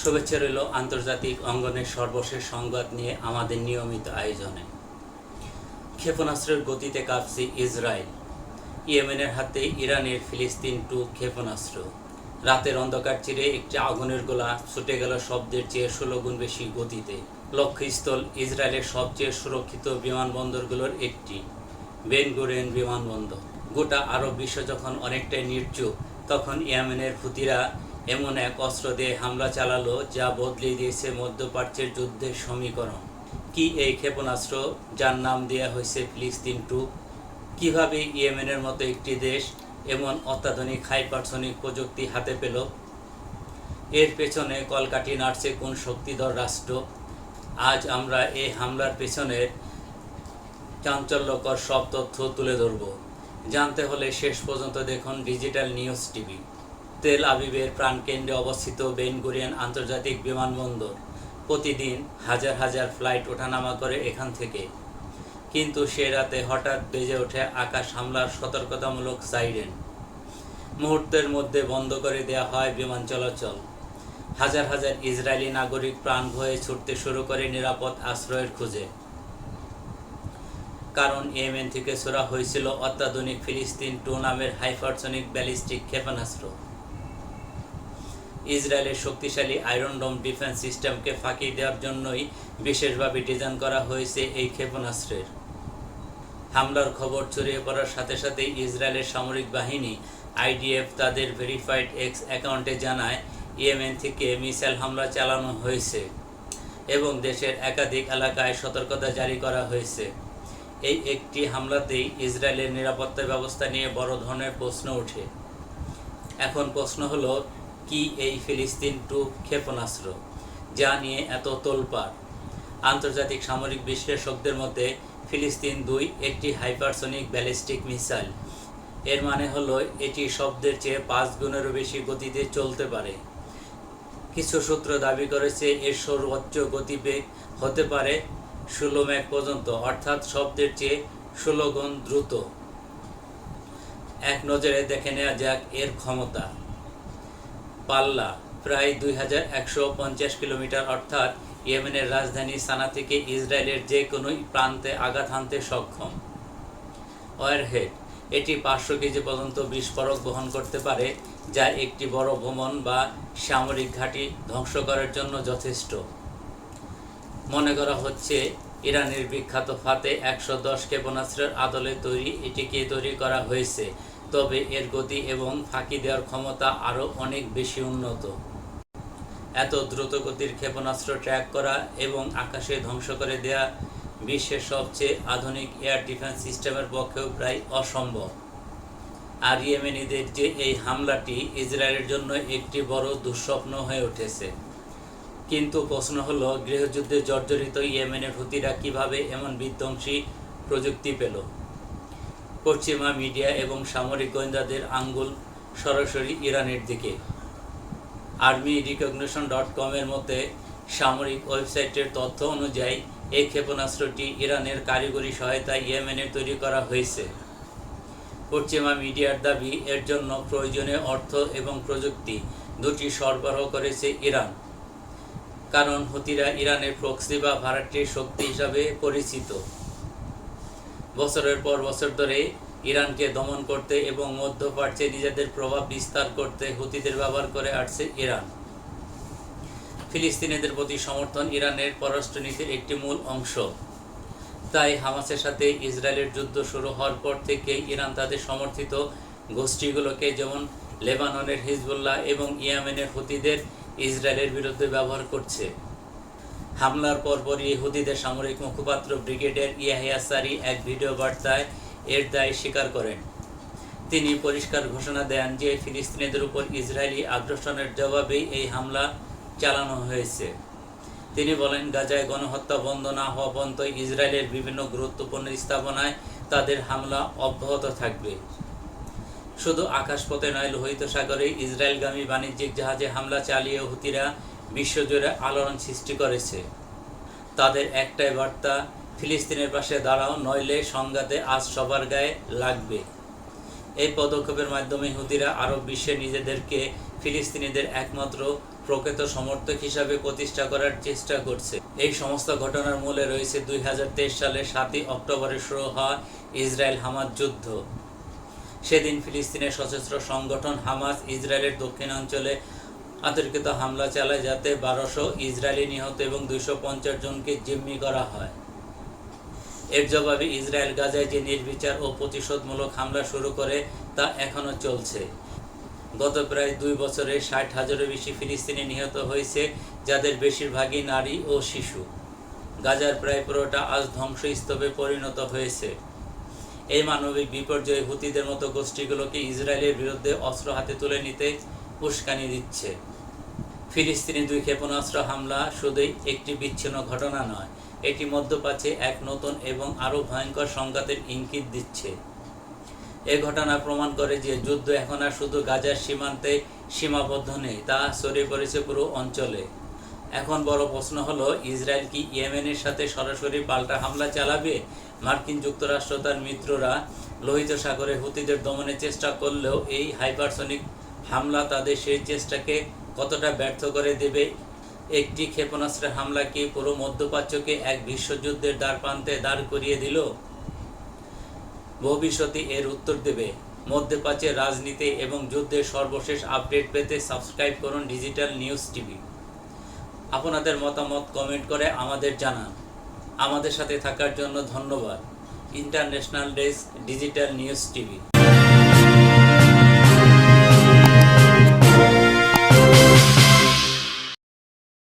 শুভেচ্ছা রইল আন্তর্জাতিক অঙ্গনের সর্বশেষ সংবাদ নিয়ে আমাদের নিয়মিত আয়োজনে। ক্ষেপণাস্ত্রের গতিতে কাঁপছে ইসরায়েল। ইয়েমেনের হাতে ইরানের ফিলিস্তিন টু ক্ষেপণাস্ত্র। রাতের অন্ধকার চিরে একটি আগুনের গোলা ছুটে গেল শব্দের চেয়ে ষোলো গুণ বেশি গতিতে। লক্ষ্যস্থল ইসরায়েলের সবচেয়ে সুরক্ষিত বিমানবন্দরগুলোর একটি বেনগুরেন বিমানবন্দর। গোটা আরব বিশ্ব যখন অনেকটাই নির্চুপ তখন ইয়েমেনের হুতিরা এমন এক অস্ত্র দিয়ে হামলা চালালো যা বদলে দিয়েছে মধ্যপ্রাচ্যের যুদ্ধের সমীকরণ। কি এই ক্ষেপণাস্ত্র যার নাম দেওয়া হয়েছে ফিলিস্তিন টু কীভাবে ইয়েমেনের মতো একটি দেশ এমন অত্যাধুনিক হাইপারসনিক প্রযুক্তি হাতে পেল? এর পেছনে কলকাঠি নাড়ছে কোন শক্তিধর রাষ্ট্র? আজ আমরা এই হামলার পেছনের চাঞ্চল্যকর সব তথ্য তুলে ধরব। জানতে হলে শেষ পর্যন্ত দেখুন ডিজিটাল নিউজ টিভি। তেল আবিবের প্রাণকেন্দ্রে অবস্থিত বেনগুরিয়ান আন্তর্জাতিক বিমানবন্দর। প্রতিদিন হাজার হাজার ফ্লাইট ওঠানামা করে এখান থেকে। কিন্তু সে রাতে হঠাৎ বেজে ওঠে আকাশ হামলার সতর্কতামূলক সাইরেন। মুহূর্তের মধ্যে বন্ধ করে দেওয়া হয় বিমান চলাচল। হাজার হাজার ইসরায়েলি নাগরিক প্রাণ ভয়ে ছুটতে শুরু করে নিরাপদ আশ্রয়ের খুঁজে। কারণ ইয়েমেন থেকে ছোড়া হয়েছিল অত্যাধুনিক ফিলিস্তিন টু নামের হাইপারসনিক ব্যালিস্টিক ক্ষেপণাস্ত্র। ইসরায়েলের শক্তিশালী আয়রন ডোম ডিফেন্স সিস্টেমকে ফাঁকি দেওয়ার জন্যই বিশেষভাবে ডিজাইন করা হয়েছে এই ক্ষেপণাস্ত্রের। হামলার খবর ছড়িয়ে পড়ার সাথে সাথে ইসরায়েলের সামরিক বাহিনী আইডিএফ তাদের ভেরিফাইড এক্স অ্যাকাউন্টে জানায়, ইয়েমেন থেকে মিসাইল হামলা চালানো হয়েছে এবং দেশের একাধিক এলাকায় সতর্কতা জারি করা হয়েছে। এই একটি হামলাতেই ইসরায়েলের নিরাপত্তা ব্যবস্থা নিয়ে বড় ধরনের প্রশ্ন ওঠে। এখন প্রশ্ন হলো কি এই ফিলিস্তিন টু ক্ষেপণাস্ত্র যা নিয়ে এত তোলপাড়? আন্তর্জাতিক সামরিক বিশ্লেষকদের মধ্যে ফিলিস্তিন দুই একটি হাইপারসনিক ব্যালিস্টিক মিসাইল। এর মানে হলো, এটি শব্দের চেয়ে পাঁচ গুণেরও বেশি গতিতে চলতে পারে। কিছু সূত্র দাবি করেছে, এর সর্বোচ্চ গতিবেগ হতে পারে ষোলো ম্যাক পর্যন্ত, অর্থাৎ শব্দের চেয়ে ষোলো গুণ দ্রুত। এক নজরে দেখে নেওয়া যাক এর ক্ষমতা। পাল্লা, প্রায় দুই হাজার একশো পঞ্চাশ কিলোমিটার, অর্থাৎ ইয়েমেনের রাজধানী সানা থেকে ইসরায়েলের যে কোনো প্রান্তে আঘাত হানতে সক্ষম। ওয়ারহেড, এটি পাঁচশো কেজি পর্যন্ত বিস্ফোরক বহন করতে পারে যা একটি বড় ভ্রমণ বা সামরিক ঘাঁটি ধ্বংস করার জন্য যথেষ্ট। মনে করা হচ্ছে, ইরানের বিখ্যাত ফাতে একশো দশ ক্ষেপণাস্ত্রের আদলে তৈরি, এটিকে তৈরি করা হয়েছে। তবে এর গতি এবং ফাঁকি দেওয়ার ক্ষমতা আরও অনেক বেশি উন্নত। এত দ্রুত গতির ক্ষেপণাস্ত্র ট্র্যাক করা এবং আকাশে ধ্বংস করে দেয়া বিশ্বের সবচেয়ে আধুনিক এয়ার ডিফেন্স সিস্টেমের পক্ষেও প্রায় অসম্ভব। আর ইয়েমেনিদের যে এই হামলাটি ইসরায়েলের জন্য একটি বড় দুঃস্বপ্ন হয়ে উঠেছে। কিন্তু প্রশ্ন হলো, গৃহযুদ্ধে জর্জরিত ইয়েমেনের হুতিরা কীভাবে এমন বিধ্বংসী প্রযুক্তি পেল? পশ্চিমা মিডিয়া এবং সামরিক গোয়েন্দাদের আঙ্গুল সরাসরি ইরানের দিকে। আর্মি রিকগনিশন ডট কমের মতে, সামরিক ওয়েবসাইটের তথ্য অনুযায়ী, এই ক্ষেপণাস্ত্রটি ইরানের কারিগরি সহায়তায় ইয়েমেনের তৈরি করা হয়েছে। পশ্চিমা মিডিয়ার দাবি, এর জন্য প্রয়োজনীয় অর্থ এবং প্রযুক্তি দুটি সরবরাহ করেছে ইরান। কারণ, হুতিরা ইরানের প্রক্সি বা ভাড়াটির শক্তি হিসাবে পরিচিত। বছরের পর বছর ধরে ইরানকে দমন করতে এবং মধ্যপ্রাচ্যে নিজেদের প্রভাব বিস্তার করতে হুতিদের ব্যবহার করে আসছে ইরান। ফিলিস্তিনিদের প্রতি সমর্থন ইরানের পররাষ্ট্রনীতির একটি মূল অংশ। তাই হামাসের সাথে ইসরায়েলের যুদ্ধ শুরু হওয়ার পর থেকে ইরান তাদের সমর্থিত গোষ্ঠীগুলোকে যেমন লেবাননের হিজবুল্লাহ এবং ইয়ামেনের হুতিদের ইসরায়েলের বিরুদ্ধে ব্যবহার করছে। হামলার পরপরই ইহুদিদের সামরিক মুখপাত্র ব্রিগেডিয়ার ইয়াহিয়া সারি এক ভিডিও বার্তায় এর দায় স্বীকার করেন। তিনি পরিষ্কার ঘোষণা দেন যে ফিলিস্তিনিদের উপর ইসরায়েলি আগ্রাসনের জবাবেই এই হামলা চালানো হয়েছে। তিনি বলেন, গাজায় গণহত্যা বন্ধ না হওয়া পর্যন্ত ইসরায়েলের বিভিন্ন গুরুত্বপূর্ণ স্থাপনায় তাদের হামলা অব্যাহত থাকবে। শুধু আকাশপথে নয়, লোহিত সাগরে ইসরায়েলগামী বাণিজ্যিক জাহাজে হামলা চালিয়ে হুতিরা বিশ্বজুড়ে আলোড়ন সৃষ্টি করেছে। তাদের একটাই বার্তা, ফিলিস্তিনের পাশে দাঁড়াও, নইলে সংঘাতে আজ সবার গায়ে লাগবে। এই পদক্ষেপের মাধ্যমে হুদিরা আরব বিশ্বে নিজেদেরকে ফিলিস্তিনিদের একমাত্র প্রকৃত সমর্থক হিসাবে প্রতিষ্ঠা করার চেষ্টা করছে। এই সমস্ত ঘটনার মূলে রয়েছে দুই সালের সাতই অক্টোবরে শুরু হওয়া ইসরায়েল হামাজ যুদ্ধ। সেদিন ফিলিস্তিনের সশস্ত্র সংগঠন হামাস ইসরায়েলের দক্ষিণাঞ্চলে আতর্কিত হামলা চালায় যাতে বারোশো ইসরায়েলি নিহত এবং দুইশো পঞ্চাশ জনকে জিম্মি করা হয়। এর জবাবে ইসরায়েল গাজায় যে নির্বিচার ও প্রতিশোধমূলক হামলা শুরু করে তা এখনও চলছে। গত প্রায় দুই বছরে ষাট হাজারের বেশি ফিলিস্তিনি নিহত হয়েছে, যাদের বেশিরভাগই নারী ও শিশু। গাজার প্রায় পুরোটা আজ ধ্বংসস্তূপে পরিণত হয়েছে। এই মানবিক বিপর্যয় হুতিদের মতো গোষ্ঠীগুলোকে ইসরায়েলের বিরুদ্ধে অস্ত্র হাতে তুলে নিতে উস্কানি দিচ্ছে। ফিলিস্তিনি দুই ক্ষেপণাস্ত্র হামলা শুধুই একটি বিচ্ছিন্ন ঘটনা নয়, এটি মধ্যপ্রাচ্যে এক নতুন এবং আরও ভয়ঙ্কর সংঘাতের ইঙ্গিত দিচ্ছে। এ ঘটনা প্রমাণ করে যে যুদ্ধ এখন আর শুধু গাজার সীমান্তে সীমাবদ্ধ নেই, তা ছড়িয়ে পড়েছে পুরো অঞ্চলে। এখন বড় প্রশ্ন হলো, ইসরায়েল কি ইয়েমেনের সাথে সরাসরি পাল্টা হামলা চালাবে? মার্কিন যুক্তরাষ্ট্র তার মিত্ররা লোহিত সাগরে হুতিদের দমনের চেষ্টা করলেও এই হাইপারসনিক হামলা তাদের সেই চেষ্টাকে কতটা ব্যর্থ করে দেবে? একটি ক্ষেপণাস্ত্রের হামলা কি পুরো মধ্যপ্রাচ্যকে এক বিশ্বযুদ্ধের দ্বার প্রান্তে দাঁড় করিয়ে দিল? ভবিষ্যতে এর উত্তর দেবে। মধ্যপ্রাচ্যের রাজনীতি এবং যুদ্ধের সর্বশেষ আপডেট পেতে সাবস্ক্রাইব করুন ডিজিটাল নিউজ টিভি। আপনাদের মতামত কমেন্ট করে আমাদের জানান। আমাদের সাথে থাকার জন্য ধন্যবাদ। International desk digital news TV.